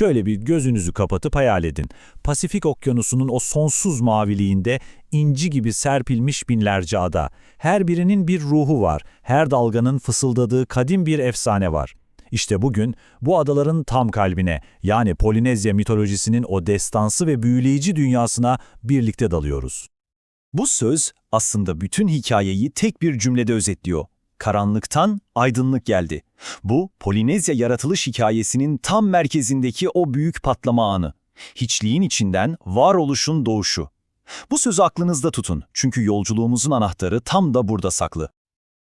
Şöyle bir gözünüzü kapatıp hayal edin. Pasifik okyanusunun o sonsuz maviliğinde inci gibi serpilmiş binlerce ada. Her birinin bir ruhu var. Her dalganın fısıldadığı kadim bir efsane var. İşte bugün bu adaların tam kalbine yani Polinezya mitolojisinin o destansı ve büyüleyici dünyasına birlikte dalıyoruz. Bu söz aslında bütün hikayeyi tek bir cümlede özetliyor. Karanlıktan aydınlık geldi. Bu, Polinezya yaratılış hikayesinin tam merkezindeki o büyük patlama anı. Hiçliğin içinden varoluşun doğuşu. Bu sözü aklınızda tutun çünkü yolculuğumuzun anahtarı tam da burada saklı.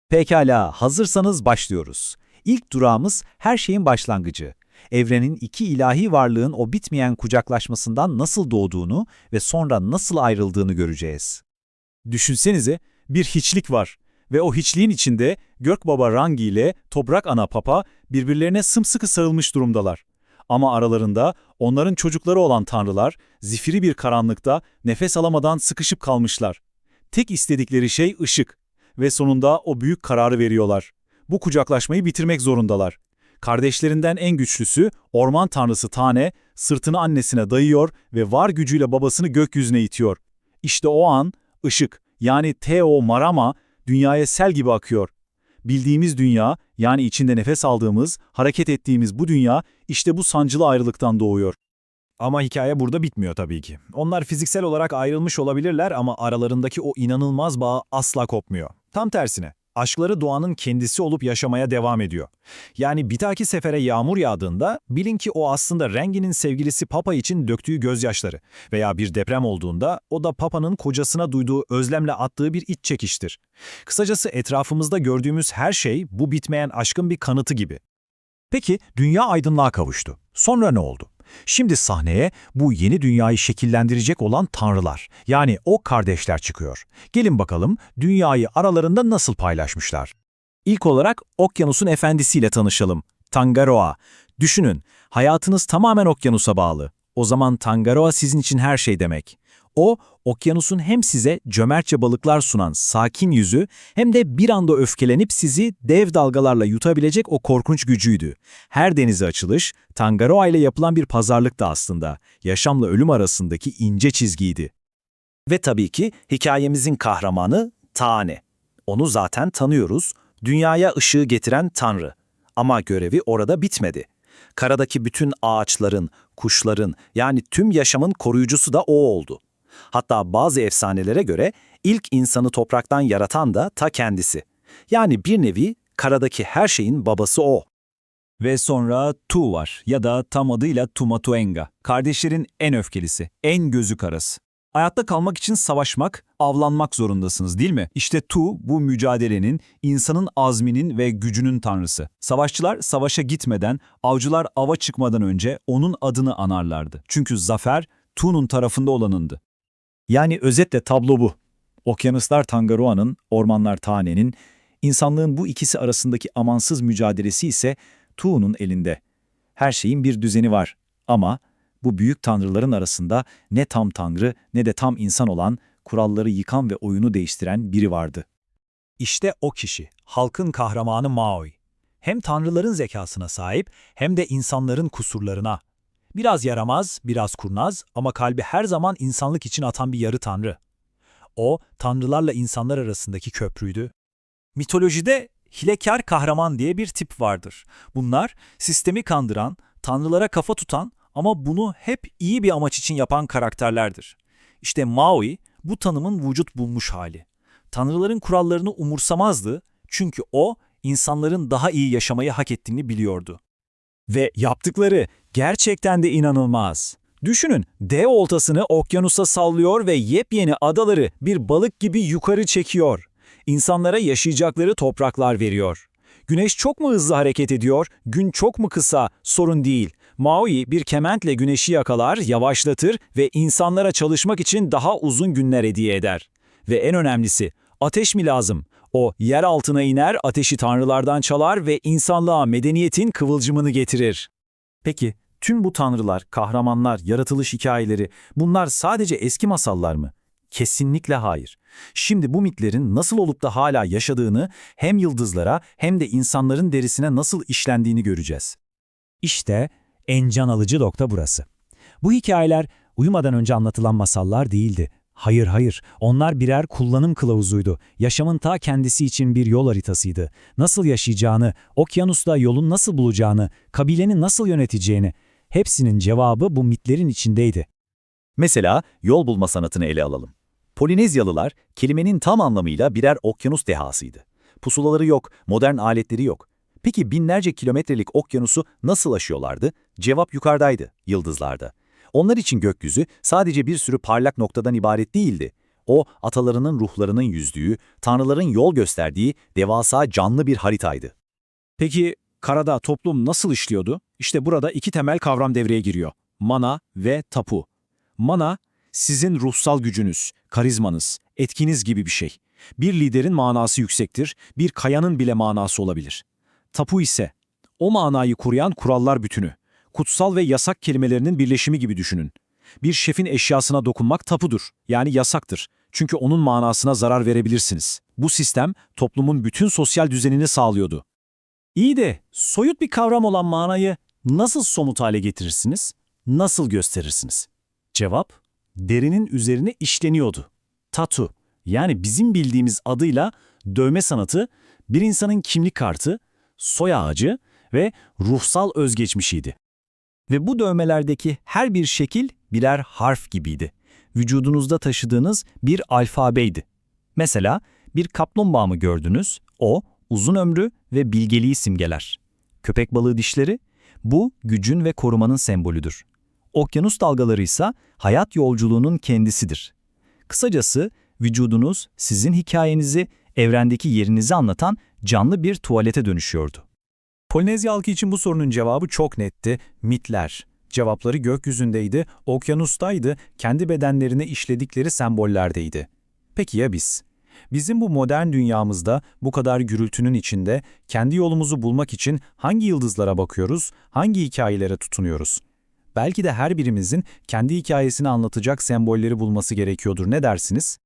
Pekala, hazırsanız başlıyoruz. İlk durağımız her şeyin başlangıcı. Evrenin iki ilahi varlığın o bitmeyen kucaklaşmasından nasıl doğduğunu ve sonra nasıl ayrıldığını göreceğiz. Düşünsenize bir hiçlik var ve o hiçliğin içinde Gökbaba Rangi ile Toprak Ana Papa birbirlerine sımsıkı sarılmış durumdalar. Ama aralarında onların çocukları olan tanrılar zifiri bir karanlıkta nefes alamadan sıkışıp kalmışlar. Tek istedikleri şey ışık ve sonunda o büyük kararı veriyorlar. Bu kucaklaşmayı bitirmek zorundalar. Kardeşlerinden en güçlüsü orman tanrısı Tane sırtını annesine dayıyor ve var gücüyle babasını gökyüzüne itiyor. İşte o an ışık yani Teo Marama dünyaya sel gibi akıyor. Bildiğimiz dünya yani içinde nefes aldığımız, hareket ettiğimiz bu dünya işte bu sancılı ayrılıktan doğuyor. Ama hikaye burada bitmiyor tabii ki. Onlar fiziksel olarak ayrılmış olabilirler ama aralarındaki o inanılmaz bağ asla kopmuyor. Tam tersine, aşkları doğanın kendisi olup yaşamaya devam ediyor. Yani bir dahaki sefere yağmur yağdığında bilin ki o aslında Rengi'nin sevgilisi Papa için döktüğü gözyaşları veya bir deprem olduğunda o da Papa'nın kocasına duyduğu özlemle attığı bir iç çekiştir. Kısacası etrafımızda gördüğümüz her şey bu bitmeyen aşkın bir kanıtı gibi. Peki, dünya aydınlığa kavuştu. Sonra ne oldu? Şimdi sahneye bu yeni dünyayı şekillendirecek olan tanrılar, yani o kardeşler çıkıyor. Gelin bakalım dünyayı aralarında nasıl paylaşmışlar. İlk olarak okyanusun efendisiyle tanışalım. Tangaroa. Düşünün, hayatınız tamamen okyanusa bağlı. O zaman Tangaroa sizin için her şey demek. O, okyanusun hem size cömertçe balıklar sunan sakin yüzü hem de bir anda öfkelenip sizi dev dalgalarla yutabilecek o korkunç gücüydü. Her denize açılış, Tangaroa ile yapılan bir pazarlık da aslında. Yaşamla ölüm arasındaki ince çizgiydi. Ve tabii ki hikayemizin kahramanı Tane. Onu zaten tanıyoruz. Dünyaya ışığı getiren Tanrı. Ama görevi orada bitmedi. Karadaki bütün ağaçların, kuşların yani tüm yaşamın koruyucusu da o oldu. Hatta bazı efsanelere göre ilk insanı topraktan yaratan da ta kendisi. Yani bir nevi karadaki her şeyin babası o. Ve sonra Tu var ya da tam adıyla Tumatuenga. Kardeşlerin en öfkelisi, en gözü karası. Hayatta kalmak için savaşmak, avlanmak zorundasınız değil mi? İşte Tu bu mücadelenin, insanın azminin ve gücünün tanrısı. Savaşçılar savaşa gitmeden, avcılar ava çıkmadan önce onun adını anarlardı. Çünkü zafer Tu'nun tarafında olanındı. Yani özetle tablo bu. Okyanuslar Tangaroa'nın, ormanlar Tane'nin, insanlığın bu ikisi arasındaki amansız mücadelesi ise Tu'nun elinde. Her şeyin bir düzeni var ama bu büyük tanrıların arasında ne tam tanrı ne de tam insan olan, kuralları yıkan ve oyunu değiştiren biri vardı. İşte o kişi, halkın kahramanı Maui. Hem tanrıların zekasına sahip hem de insanların kusurlarına. Biraz yaramaz, biraz kurnaz ama kalbi her zaman insanlık için atan bir yarı tanrı. O, tanrılarla insanlar arasındaki köprüydü. Mitolojide hilekar kahraman diye bir tip vardır. Bunlar sistemi kandıran, tanrılara kafa tutan ama bunu hep iyi bir amaç için yapan karakterlerdir. İşte Maui bu tanımın vücut bulmuş hali. Tanrıların kurallarını umursamazdı çünkü o insanların daha iyi yaşamayı hak ettiğini biliyordu. Ve yaptıkları gerçekten de inanılmaz. Düşünün, dev oltasını okyanusa sallıyor ve yepyeni adaları bir balık gibi yukarı çekiyor. İnsanlara yaşayacakları topraklar veriyor. Güneş çok mu hızlı hareket ediyor, gün çok mu kısa, sorun değil. Maui bir kementle güneşi yakalar, yavaşlatır ve insanlara çalışmak için daha uzun günler hediye eder. Ve en önemlisi, ateş mi lazım? O yer altına iner, ateşi tanrılardan çalar ve insanlığa medeniyetin kıvılcımını getirir. Peki, tüm bu tanrılar, kahramanlar, yaratılış hikayeleri bunlar sadece eski masallar mı? Kesinlikle hayır. Şimdi bu mitlerin nasıl olup da hala yaşadığını hem yıldızlara hem de insanların derisine nasıl işlendiğini göreceğiz. İşte En can alıcı nokta burası. Bu hikayeler uyumadan önce anlatılan masallar değildi. Hayır hayır, onlar birer kullanım kılavuzuydu. Yaşamın ta kendisi için bir yol haritasıydı. Nasıl yaşayacağını, okyanusta yolun nasıl bulacağını, kabileni nasıl yöneteceğini, hepsinin cevabı bu mitlerin içindeydi. Mesela yol bulma sanatını ele alalım. Polinezyalılar kelimenin tam anlamıyla birer okyanus dehasıydı. Pusulaları yok, modern aletleri yok. Peki binlerce kilometrelik okyanusu nasıl aşıyorlardı? Cevap yukarıdaydı, yıldızlarda. Onlar için gökyüzü sadece bir sürü parlak noktadan ibaret değildi. O, atalarının ruhlarının yüzdüğü, tanrıların yol gösterdiği devasa canlı bir haritaydı. Peki karada toplum nasıl işliyordu? İşte burada iki temel kavram devreye giriyor. Mana ve tapu. Mana, sizin ruhsal gücünüz, karizmanız, etkiniz gibi bir şey. Bir liderin manası yüksektir, bir kayanın bile manası olabilir. Tapu ise, o manayı koruyan kurallar bütünü. Kutsal ve yasak kelimelerinin birleşimi gibi düşünün. Bir şefin eşyasına dokunmak tapudur, yani yasaktır. Çünkü onun manasına zarar verebilirsiniz. Bu sistem toplumun bütün sosyal düzenini sağlıyordu. İyi de soyut bir kavram olan manayı nasıl somut hale getirirsiniz? Nasıl gösterirsiniz? Cevap, derinin üzerine işleniyordu. Tatu, yani bizim bildiğimiz adıyla dövme sanatı, bir insanın kimlik kartı, soy ağacı ve ruhsal özgeçmişiydi. Ve bu dövmelerdeki her bir şekil birer harf gibiydi. Vücudunuzda taşıdığınız bir alfabeydi. Mesela bir kaplumbağa mı gördünüz? O, uzun ömrü ve bilgeliği simgeler. Köpek balığı dişleri, bu gücün ve korumanın sembolüdür. Okyanus dalgaları ise hayat yolculuğunun kendisidir. Kısacası vücudunuz sizin hikayenizi, evrendeki yerinizi anlatan canlı bir tuvalete dönüşüyordu. Polinezya halkı için bu sorunun cevabı çok netti. Mitler. Cevapları gökyüzündeydi, okyanustaydı, kendi bedenlerine işledikleri sembollerdeydi. Peki ya biz? Bizim bu modern dünyamızda bu kadar gürültünün içinde kendi yolumuzu bulmak için hangi yıldızlara bakıyoruz, hangi hikayelere tutunuyoruz? Belki de her birimizin kendi hikayesini anlatacak sembolleri bulması gerekiyordur ne dersiniz?